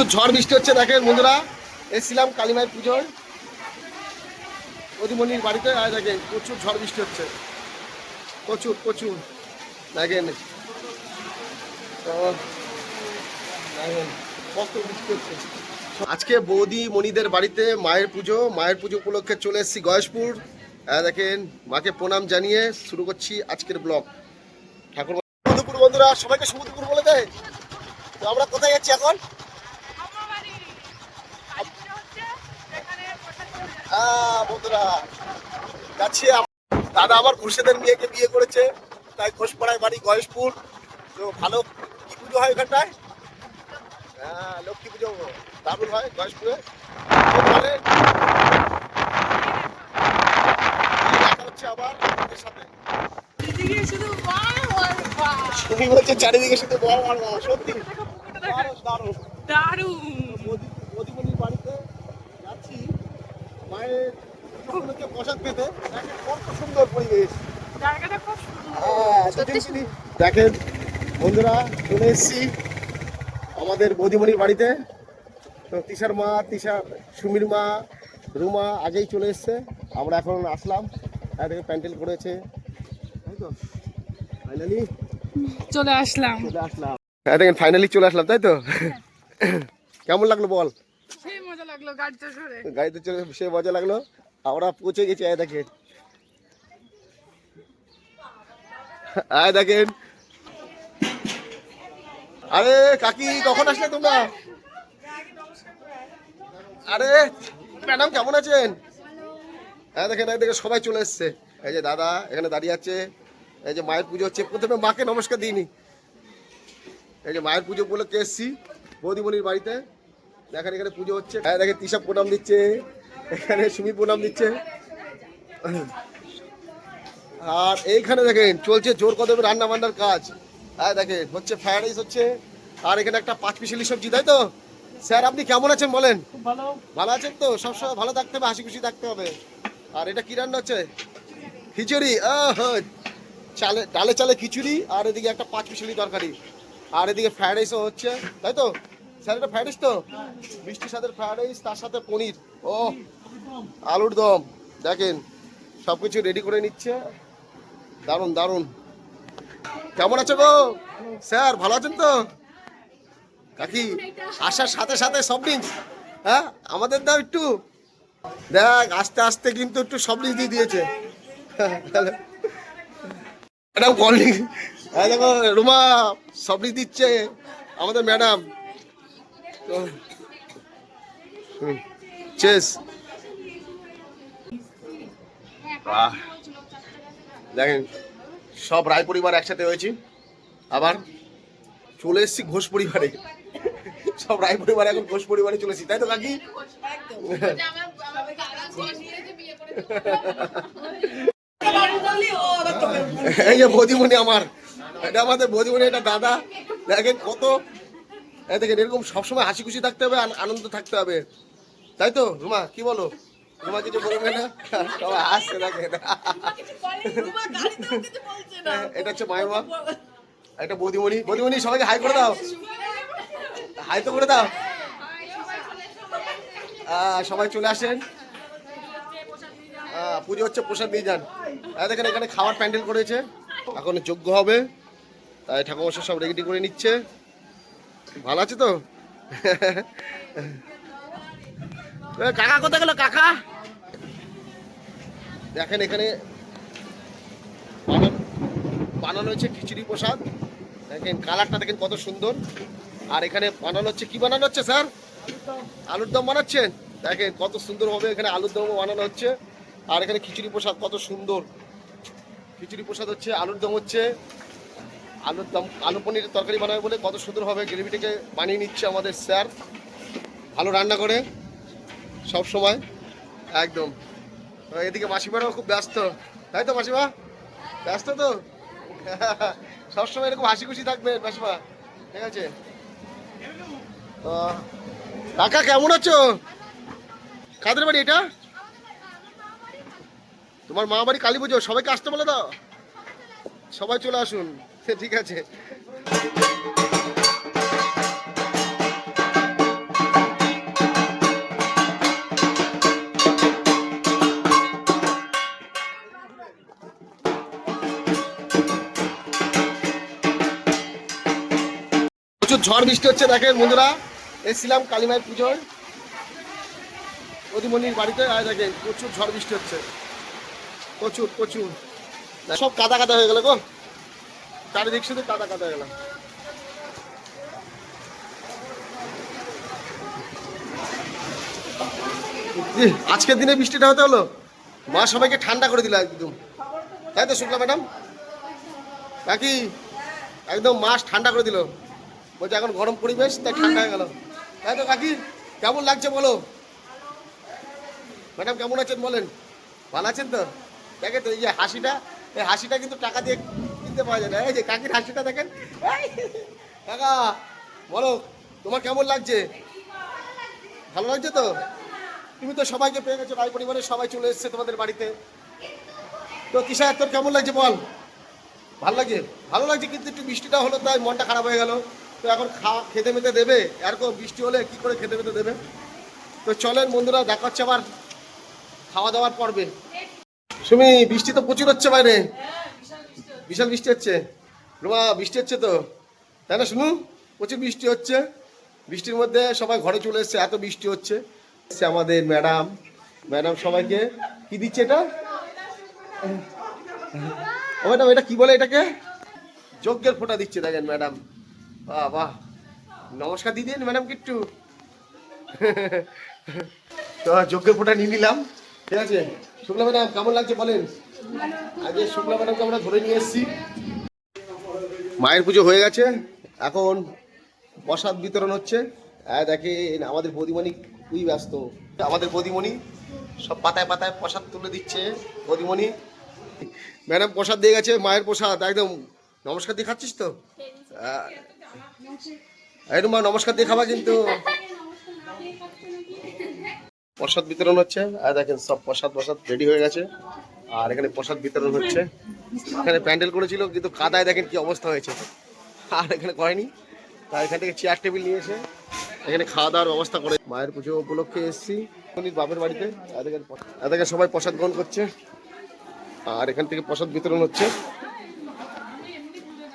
প্রচুর ঝড় বৃষ্টি হচ্ছে, দেখেন বন্ধুরা। এসেছিলাম কালীমায়ের পুজোর অধিমণির বাড়িতে, আর দেখেন প্রচুর ঝড় বৃষ্টি হচ্ছে। প্রচুর প্রচুর। দেখেন। আজকে বৌদি মণিদের বাড়িতে মায়ের পুজো। মায়ের পুজো উপলক্ষে চলে এসেছি গয়েশপুর। দেখেন, মাকে প্রণাম জানিয়ে শুরু করছি আজকের ব্লগ। ঠাকুর বন্ধুরা, সবাইকে সমুদ্রপুর বলে দেয় তো আমরা কোথায় যাচ্ছি এখন? আহ, বন্ধুরা। যাচ্ছি দাদা আমার খুরশেদের মেয়েকে বিয়ে করেছে। তাই ঘোষপাড়ায় বাড়ি গয়েশপুর। তো ভালো কি পুজো হয় এখানটায়? হ্যাঁ লক্ষ্মী পুজো দারুণ হয় গয়েশপুরে। আবার সাথে। তুমি বলছে চারিদিকে শুধু বড় বড় সত্যি? দারুণ দারুণ। দারুণ মোদি- মোদিমণির বাড়িতে যাচ্ছি মায়ের প্রসাদ পেতে দেখেন কত সুন্দর পরিবেশ। জায়গাটা খুব সুন্দর। হ্যাঁ। দেখেন বন্ধুরা চলে এসেছি আমাদের বৌদিমণির বাড়িতে। তো তিশার মা তিশা সুমির মা রুমা আগেই চলে এসছে। আমরা এখন আসলাম। এদিকে প্যান্ডেল করেছে। তাই তো? ফাইনালি চলে আসলাম। চলে আসলাম। হ্যাঁ দেখেন ফাইনালি চলে আসলাম তাই তো? কেমন লাগল বল? গাড়িতে সে মজা লাগল। আমরা পৌঁছে গেছি আয় দেখেন আয় দেখেন আরে, কাকি, কখন আসলে তোমরা? আরে ম্যাডাম কেমন আছেন? হ্যাঁ দেখেন দেখে সবাই চলে এসছে। এই যে দাদা এখানে দাঁড়িয়ে আছে। এই যে মায়ের পুজো হচ্ছে। প্রথমে মাকে নমস্কার দিইনি। এই যে মায়ের পুজো উপলক্ষে এসছি বৌদিমণির বাড়িতে। দেখেন এখানে পুজো হচ্ছে। হ্যাঁ দেখেন তিশা প্রণাম দিচ্ছে। এখানে সুমি প্রণাম দিচ্ছে। আর এইখানে দেখেন চলছে জোর কদমে রান্না বান্নার কাজ। হ্যাঁ দেখেন হচ্ছে ফ্রাইড রাইস হচ্ছে। আর এখানে একটা পাঁচ পিসেলি সবজি তাই তো? স্যার আপনি কেমন আছেন বলেন? ভালো। আছেন তো? সবসময় ভালো থাকতে হবে হাসি খুশি থাকতে হবে। আর এটা কি রান্না হচ্ছে? খিচুড়ি। আহ, চালে ডালে চালে খিচুড়ি আর এদিকে একটা পাঁচ পিসেলি তরকারি। আর এদিকে ফ্রাইড রাইসও হচ্ছে তাই তো? স্যার, এটা ফ্রাইড রাইস তো? মিষ্টির সাথে ফ্রাইড রাইস তার সাথে পনির। ও আলুর দম। দেখেন সব কিছু রেডি করে নিচ্ছে। দারুণ দারুণ। কেমন আছো গো? স্যার, ভালো আছেন তো? কাকি, আসার সাথে সাথে সব ড্রিঙ্কস হ্যাঁ আমাদের দাও একটু। দেখ, আস্তে আস্তে কিন্তু একটু সব ড্রিঙ্কস দিয়ে দিয়েছে। ম্যাডাম কল হ্যাঁ দেখো, রুমা সব ড্রিঙ্কস দিচ্ছে। আমাদের ম্যাডাম। চেস দেখেন, সব রায় পরিবার একসাথে হয়েছি। আবার চলে এসেছি ঘোষ পরিবারে। সব রায় পরিবার এখন ঘোষ পরিবারে চলে এসেছি। তাই তো, কাকি? এই যে বৌদিমণি আমার, এটা আমাদের বৌদিমণি, এটা দাদা। দেখেন কত দেখেন এরকম সবসময় হাসি খুশি থাকতে হবে আন- আনন্দ থাকতে হবে। তাই তো রুমা কি বলো? রুমা কিছু বলবে না? সবাই হাসছে দেখেন। এটা হচ্ছে মায়ের মা। একটা বৌদিমণি বৌদিমণি সবাইকে হাই করে দাও। হাই তো করে দাও। আহ, সবাই চলে আসেন। পুজো হচ্ছে প্রসাদ নিয়ে যান। দেখেন এখানে খাওয়ার প্যান্ডেল করেছে। এখন যোগ্য হবে। তাই ঠাকুরমশাই সব রেডি করে নিচ্ছে। ভালো আছে তো? কাকা কোথায় গেল কাকা? দেখেন এখানে বানানো হচ্ছে খিচুড়ি প্রসাদ। দেখেন কালারটা দেখেন কত সুন্দর। আর এখানে বানানো হচ্ছে কি বানানো হচ্ছে, স্যার? আলুর দম বানাচ্ছেন? দেখেন কত সুন্দর হবে এখানে আলুর দম বানানো হচ্ছে। আর এখানে খিচুড়ি প্রসাদ কত সুন্দর। খিচুড়ি প্রসাদ হচ্ছে, আলুর দম হচ্ছে। আলুর দম, আলু পনিরের তরকারি বানাবে বলে কত সুন্দরভাবে গ্রেভিটাকে বানিয়ে নিচ্ছে আমাদের স্যার। ভালো রান্না করে, সব সময়। একদম। এদিকে মাসিমারাও খুব ব্যস্ত। তাই তো মাসিমা? ব্যস্ত তো? সবসময় এরকম হাসি খুশি থাকবে মাসিমা। ঠিক আছে? কাকা, কেমন আছো? কাদের বাড়ি এটা? তোমার মা বাড়ি কালী পুজো। সবাইকে আসতে বলে দাও। সবাই চলে আসুন। আচ্ছা, ঠিক আছে। প্রচুর ঝড় বৃষ্টি হচ্ছে দেখেন বন্ধুরা। এসেছিলাম কালিমায়ের পুজোর অধিমণির বাড়িতে আয় দেখেন প্রচুর ঝড় বৃষ্টি হচ্ছে। প্রচুর প্রচুর। সব কাদা কাদা হয়ে গেল গো। চারিদিক শুধু কাদা কাদা গেল। ইহ, আজকের দিনে বৃষ্টিটা হতে হলো? মা সবাইকে ঠান্ডা করে দিল একদম। তাই তো শুক্লা ম্যাডাম? কাকি একদম মাস ঠান্ডা করে দিল। বলছে এখন গরম পরিবেশ তাই ঠান্ডা হয়ে গেল। তাই তো কাকি কেমন লাগছে বলো? ম্যাডাম কেমন আছেন বলেন? ভালো আছেন তো? দেখে তো এই যে হাসিটা এই হাসিটা কিন্তু টাকা দিয়ে কিনতে পাওয়া যায় না। এই যে কাকির হাসিটা দেখেন। কাকা, বলো, তোমার কেমন লাগছে? ভালো লাগছে তো? তুমি তো সবাইকে পেয়ে গেছো, ভাই পরিবারের সবাই চলে এসেছে তোমাদের বাড়িতে। তো কিসা, তোর কেমন লাগছে বল? ভালো লাগছে? ভালো লাগছে কিন্তু একটু বৃষ্টিটা হলো, তাই মনটা খারাপ হয়ে গেল। তো এখন খাওয়া খেতে মেতে দেবে? এরকম বৃষ্টি হলে কি করে খেতে মেতে দেবে? তো চলেন বন্ধুরা, দেখা হচ্ছে আবার খাওয়া দাওয়ার পর্বে। সুমি, বৃষ্টি তো প্রচুর হচ্ছে বাইরে। বিশাল বৃষ্টি হচ্ছে। রুমা, বৃষ্টি হচ্ছে তো? তাই না শুনু? প্রচুর বৃষ্টি হচ্ছে। বৃষ্টির মধ্যে সবাই ঘরে চলে এসছে, এত বৃষ্টি হচ্ছে। আমাদের ম্যাডাম। ম্যাডাম সবাইকে কি দিচ্ছে এটা? ও ম্যাডাম, এটা কি বলে এটাকে? যজ্ঞের ফোঁটা দিচ্ছে, দেখেন ম্যাডাম। বাহ বাহ। নমস্কার দিদি ম্যাডাম একটু। তো যজ্ঞের ফোঁটা নিয়ে নিলাম। ঠিক আছে? শুক্লা ম্যাডাম, কেমন লাগছে বলেন? আগে শুক্লা ম্যাডামকে আমরা ধরে নিয়ে এসেছি। মায়ের পুজো হয়ে গেছে। এখন প্রসাদ বিতরণ হচ্ছে। দেখেন আমাদের বৌদিমণি খুবই ব্যস্ত। আমাদের বৌদিমণি সব পাতায় পাতায় প্রসাদ তুলে দিচ্ছে। বৌদিমণি, ম্যাডাম প্রসাদ দিয়ে গেছে, মায়ের প্রসাদ, একদম। নমস্কার দিয়ে খাচ্ছিস তো? মা, নমস্কার দিয়ে খাবা কিন্তু। প্রসাদ বিতরণ হচ্ছে। আর দেখেন সব প্রসাদ প্রসাদ রেডি হয়ে গেছে। আর এখানে প্রসাদ বিতরণ হচ্ছে। এখানে প্যান্ডেল করেছিল, কিন্তু কাদায় দেখেন কি অবস্থা হয়েছে। আর এখানে করেনি। তার এখান থেকে চেয়ার টেবিল নিয়েছে এখানে খাওয়া দাওয়ার ব্যবস্থা করে। মায়ের পুজো উপলক্ষে এসেছি। বাপের বাড়িতে। আর এখানে সবাই প্রসাদ গ্রহণ করছে। আর এখান থেকে প্রসাদ বিতরণ হচ্ছে।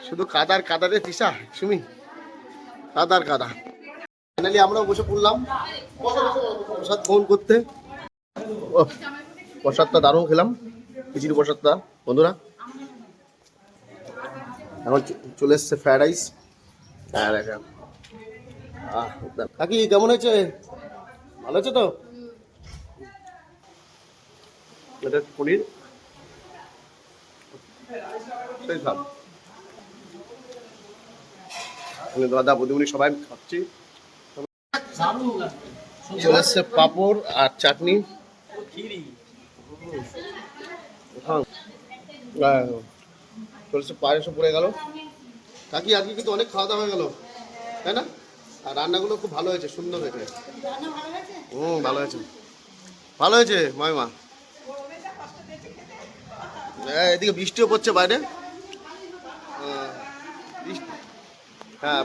শুধু কাদার কাদারে পিসা সুমি। কাদার কাদা। ফাইনালি আমরাও বসে পড়লাম। প্রসাদ গ্রহণ করতে। প্রসাদটা দারুণ খেলাম। খিচুড়ি প্রসাদটা, বন্ধুরা। এখন চলে এসছে ফ্রাইড রাইস আর কাকি, কেমন হয়েছে? ভালো আছে তো? এটা পনির। সেই এখানে দাদা বদিমণি সবাই খাচ্ছি। চলে এসছে পাঁপড় আর চাটনি। হ্যাঁ। হ্যাঁ, চলে এসছে পড়ে গেল। কাকি আজকে কিন্তু অনেক খাওয়া দাওয়া হয়ে গেল। তাই না? আর রান্নাগুলো খুব ভালো হয়েছে সুন্দর হয়েছে। হুম ভালো হয়েছে। ভালো হয়েছে মামিমা। হ্যাঁ, এদিকে বৃষ্টিও পড়ছে বাইরে। হ্যাঁ, বৃষ্টি- হ্যাঁ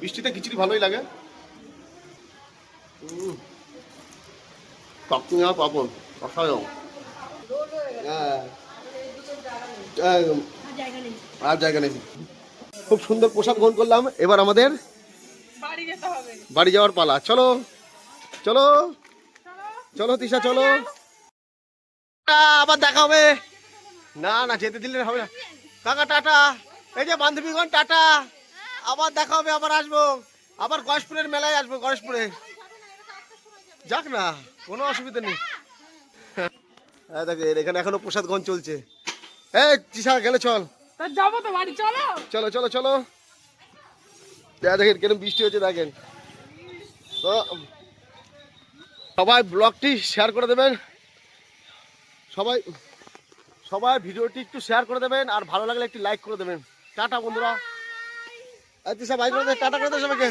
বৃষ্টিতে খিচুড়ি ভালোই লাগে। কাকুয়া পাপড় হ্যাঁ একদম। আর জায়গা নেই। খুব সুন্দর পোশাক গ্রহণ করলাম। এবার আমাদের বাড়ি যেতে হবে। বাড়ি যাওয়ার পালা। চলো চলো চলো তিশা চলো। আবার দেখা হবে। না না যেতে দিলে হবে না। কাকা টাটা। এই যে বান্ধবীগণ টাটা। আবার দেখা হবে আবার আসব। আবার গয়েশপুরের মেলায় আসব গয়েশপুরে যাক না কোনো অসুবিধা নেই। হ্যাঁ দেখেন এখানে এখনও প্রসাদ গণ চলছে। এই তিশা গেলে চল। যাব তো বাড়ি চলো। চলো চলো চলো। দেখা দেখেন কেরম বৃষ্টি হচ্ছে দেখেন। তো সবাই ব্লগটি শেয়ার করে দেবেন। সবাই সবাই ভিডিওটি একটু শেয়ার করে দেবেন আর ভালো লাগলে একটি লাইক করে দেবেন। টাটা বন্ধুরা। আচ্ছা সবাই করে দে টাটা করে দে সবাইকে।